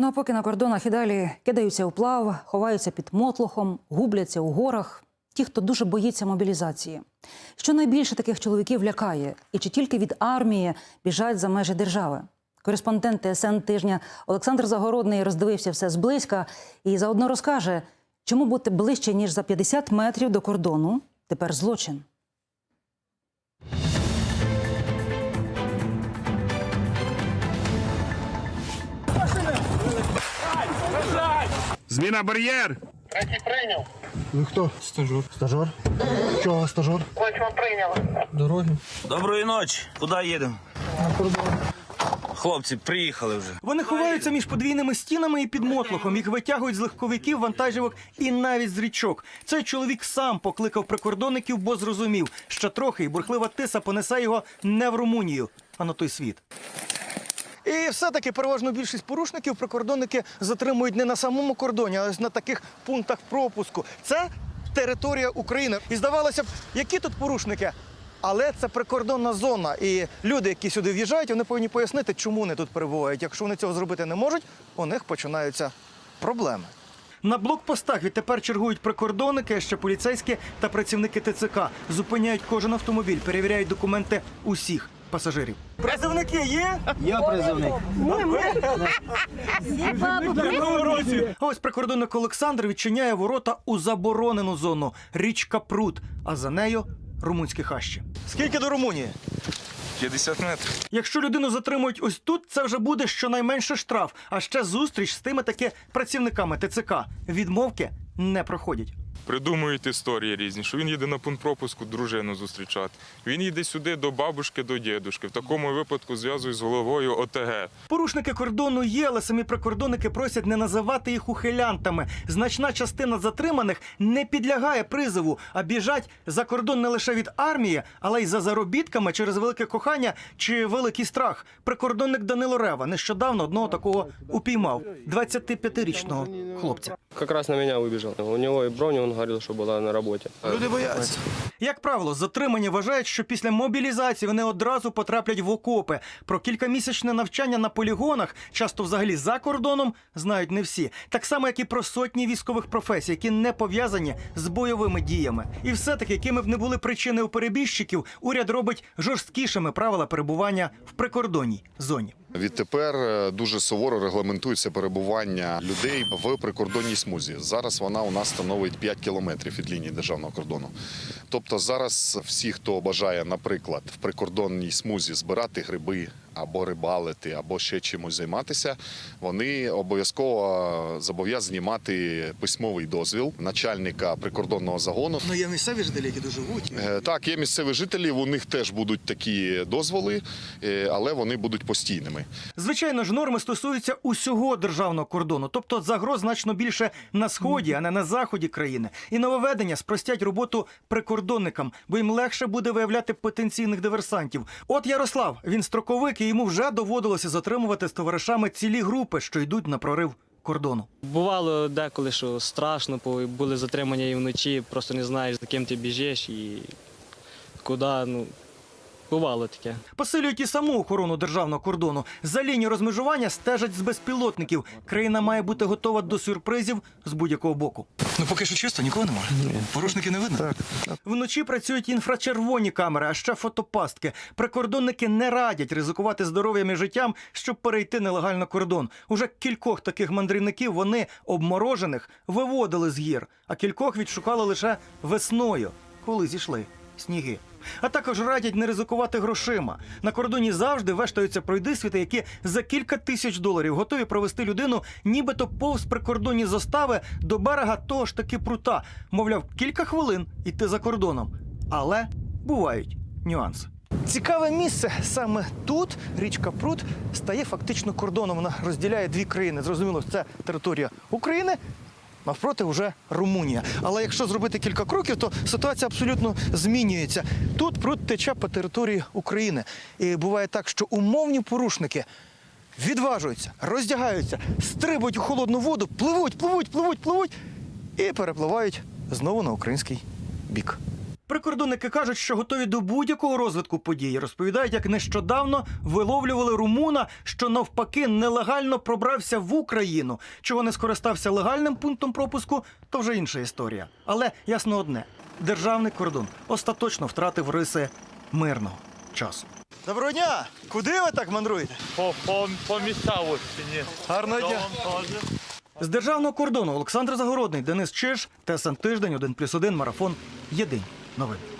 Ну а поки на кордонах і далі кидаються у плав, ховаються під мотлохом, губляться у горах. Ті, хто дуже боїться мобілізації. Що найбільше таких чоловіків лякає, і чи тільки від армії біжать за межі держави? Кореспондент ТСН тижня Олександр Загородний роздивився все зблизька і заодно розкаже, чому бути ближче ніж за 50 метрів до кордону тепер злочин. Зміна бар'єр! Третій прийняв. Ви хто? Стажер. Стажер? Чого стажер? Восьма прийняла. Дороги. Доброї ночі. Куди їдемо? На кордон. Хлопці, приїхали вже. Вони ховаються між подвійними стінами і під мотлохом. Їх витягують з легковиків, вантажівок і навіть з річок. Цей чоловік сам покликав прикордонників, бо зрозумів, що трохи і бурхлива тиса понесе його не в Румунію, а на той світ. І все-таки переважно більшість порушників прикордонники затримують не на самому кордоні, а на таких пунктах пропуску. Це територія України. І здавалося б, які тут порушники? Але це прикордонна зона. І люди, які сюди в'їжджають, вони повинні пояснити, чому вони тут перебувають. Якщо вони цього зробити не можуть, у них починаються проблеми. На блокпостах відтепер чергують прикордонники, ще поліцейські та працівники ТЦК. Зупиняють кожен автомобіль, перевіряють документи усіх пасажирів. Призовники є? Я призовник. А Ось прикордонник Олександр відчиняє ворота у заборонену зону річка Прут, а за нею румунські хащі. Скільки до Румунії? 50 метрів. Якщо людину затримують ось тут, це вже буде щонайменше штраф, а ще зустріч з тими таки працівниками ТЦК. Відмовки не проходять. Придумують історії різні, що він їде на пункт пропуску дружину зустрічати. Він їде сюди до бабушки, до дідушки. В такому випадку зв'язують з головою ОТГ. Порушники кордону є, але самі прикордонники просять не називати їх ухилянтами. Значна частина затриманих не підлягає призову, а біжать за кордон не лише від армії, але й за заробітками через велике кохання чи великий страх. Прикордонник Данило Рева нещодавно одного такого упіймав 25-річного хлопця. Как раз на меня выбежал. У него и бронь, он говорил, что была на работе. Люди бояться. Як правило, затримані вважають, що після мобілізації вони одразу потраплять в окопи. Про кількамісячне навчання на полігонах, часто взагалі за кордоном, знають не всі. Так само, як і про сотні військових професій, які не пов'язані з бойовими діями. І все-таки, якими б не були причини у перебіжчиків, уряд робить жорсткішими правила перебування в прикордонній зоні. Відтепер е, дуже суворо регламентується перебування людей в прикордонній смузі. Зараз вона у нас становить 5 кілометрів від лінії державного кордону. Тобто зараз всі, хто бажає, наприклад, в прикордонній смузі збирати гриби або рибалити, або ще чимось займатися, вони обов'язково зобов'язані мати письмовий дозвіл начальника прикордонного загону. Ну є місцеві жителі, які дуже живуть. Е, Так, є місцеві жителі, у них теж будуть такі дозволи, е, але вони будуть постійними. Звичайно ж, норми стосуються усього державного кордону, тобто загроз значно більше на сході, а не на заході країни. І нововведення спростять роботу прикордонникам, бо їм легше буде виявляти потенційних диверсантів. От Ярослав, він строковик, і йому вже доводилося затримувати з товаришами цілі групи, що йдуть на прорив кордону. Бувало деколи, що страшно, були затримання і вночі, просто не знаєш, за ким ти біжиш і куди. Ну, бувало таке. Посилюють і саму охорону державного кордону. За лінію розмежування стежать з безпілотників. Країна має бути готова до сюрпризів з будь-якого боку. Ну поки що чисто, нікого немає. Порушників не видно. Так. Вночі працюють інфрачервоні камери, а ще фотопастки. Прикордонники не радять ризикувати здоров'ям і життям, щоб перейти нелегально кордон. Уже кількох таких мандрівників вони обморожених виводили з гір, а кількох відшукали лише весною, коли зійшли сніги. А також радять не ризикувати грошима. На кордоні завжди вештаються пройдисвіти, які за кілька тисяч доларів готові провести людину, нібито повз прикордонні застави до берега того ж таки прута. Мовляв, кілька хвилин іти за кордоном. Але бувають нюанси. Цікаве місце саме тут річка Прут стає фактично кордоном. Вона розділяє дві країни. Зрозуміло, це територія України. Навпроти вже Румунія. Але якщо зробити кілька кроків, то ситуація абсолютно змінюється. Тут пруд тече по території України. І буває так, що умовні порушники відважуються, роздягаються, стрибують у холодну воду, пливуть, пливуть, пливуть, пливуть і перепливають знову на український бік. Прикордонники кажуть, що готові до будь-якого розвитку подій. Розповідають, як нещодавно виловлювали румуна, що навпаки нелегально пробрався в Україну. Чого не скористався легальним пунктом пропуску, то вже інша історія. Але ясно одне: державний кордон остаточно втратив риси мирного часу. Доброго дня! Куди ви так мандруєте? По, по, по місцевості, ні. Гарного дня! З державного кордону Олександр Загородний, Денис Чиж, ТСН Тиждень, 1+,1, Марафон. Єдині новини.